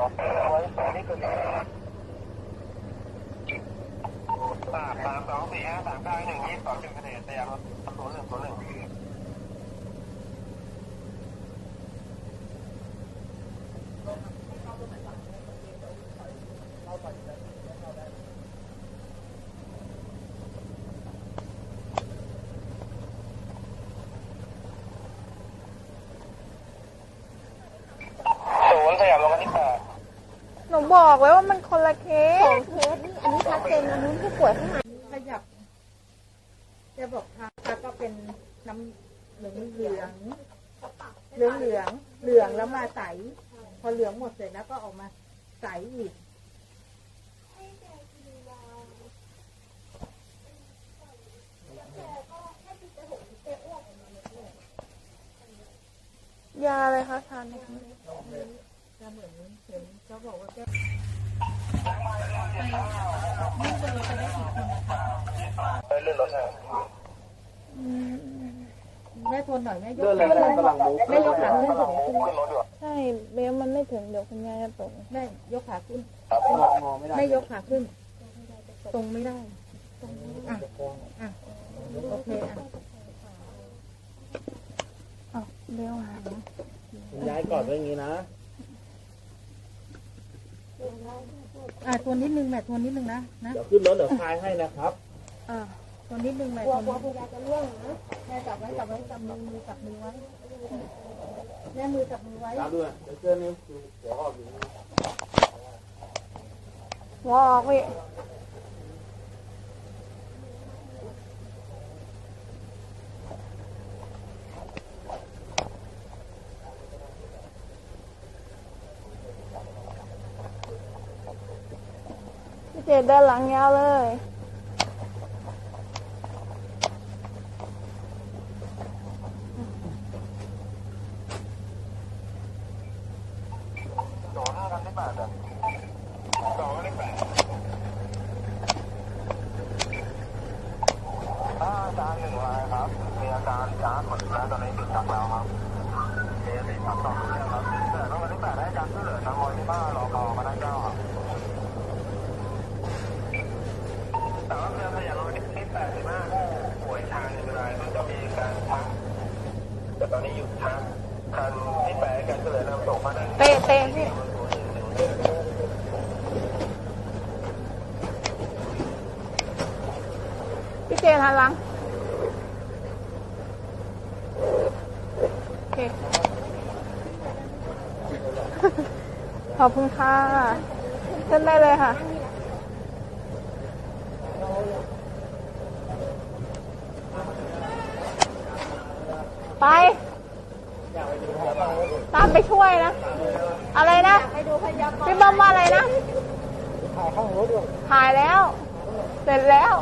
สามสองสี่ห้าสามเก้าหนึ่งยี่สองหนึ่งคะแนนสยามรถศูนย์หนึ่งศูนย์หนึ่ง บอกไว้ว่ามันคนละเคสองเคสนี่อันนี้ชัดเจนอันนู้นผู้ป่วยข้างในขยับจะบอกทางก็เป็นน้ำเหลืองเหลืองเหลืองเหลืองเหลืองแล้วมาใส พอเหลืองหมดเสร็จแล้วก็ออกมาใสอีกยาอะไรคะทานไหมคะ จะเหมือนเห็นเขาบอกว่าแกไปเลื่อนรถนะอืมแม่ทนหน่อยแม่ยกเลื่อนแรงกำลังมุกแม่ยกขาขึ้นกำลังมุกขึ้นรถอยู่ใช่เบลมันไม่ถึงเดี๋ยวคุณยายจะตกแม่ยกขาขึ้นงองอไม่ได้แม่ยกขาขึ้น ตรงไม่ได้อะอะโอเคอะอ้าวเบลหายย้ายกอดไว้อย่างนี้นะ อะทวนนิดนึงแม่ทวนนิดนึงนะนะเดี๋ยวขึ้นรถเดี๋ยวคลายให้นะครับอ่าทวนนิดนึงแม่กลัวทวนกลัวนิดคุณยายจะล่วงนะแม่จับไว้จับไว้จับมือมือจับมือไว้แม่มือจับมือไว้ตามด้วยเดี๋ยวเสื้อนี้คือหัวออกอยู่นี่หัวออกพี่พี่เจด้านหลังยาวเลย โดนห้าพันที่แปดอะสองพันที่แปดถ้าอาจารย์หนึ่งรายครับ มีอาการช้าหมดแล้วตอนนี้หยุดจักแล้วครับ เอสี่สามสองเนี่ยครับแต่ต้องวันที่แปดให้อาจารย์ช่วยเหลือทางมอที่บ้านรอพอมาได้เจ้าครับแต่ว่าเพื่อนพยายามลงที่แปดสิบห้าป่วยทางหนึ่งรายก็จะมีการชักแต่ตอนนี้หยุดชักคันที่แปดให้การช่วยเลือนำส่งมาด้เตะเตะพี่พี่เจหันหลังโอเคขอบคุณค่ะขึ้นได้เลยค่ะ ไป ตามไปช่วยนะ อะไรนะพี่บอมว่าอะไรนะถ่ายข้างรถด้วยถ่ายแล้ว เสร็จแล้ว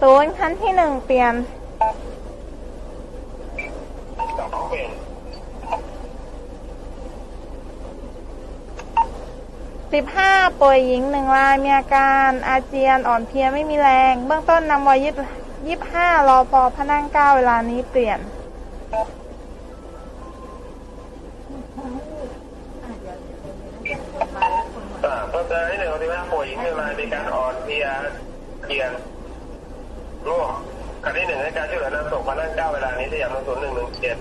ศูนย์คันที่หนึ่งเปลี่ยน สองเปลี่ยนสิบห้าป่วยหญิงหนึ่งรายมีอาการอาเจียนอ่อนเพลียไม่มีแรง เบื้องต้นนำวายิบยี่ห้ารอพอพนั่งเก้าเวลานี้เปลี่ยนเพิ่มเติมให้หนึ่งที่ห้าป่วยหญิงหนึ่งรายมีการอ่อนเพลียเกียนร่วงคันที่หนึ่งให้การช่วยเหลือนำส่งมานั่งเก้าเวลานี้ที่ยามศูนย์หนึ่งหนึ่งเจ็ด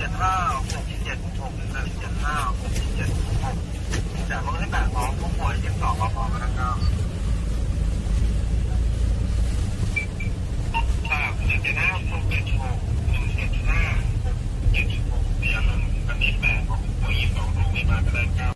เจ็ดห้าหกเจ็ดหกหนึ่งเจ็ดห้าหกเจ็ดหกจากโรงพยาบาลของผู้ป่วยเจ็ดสอาพอมอนะครับ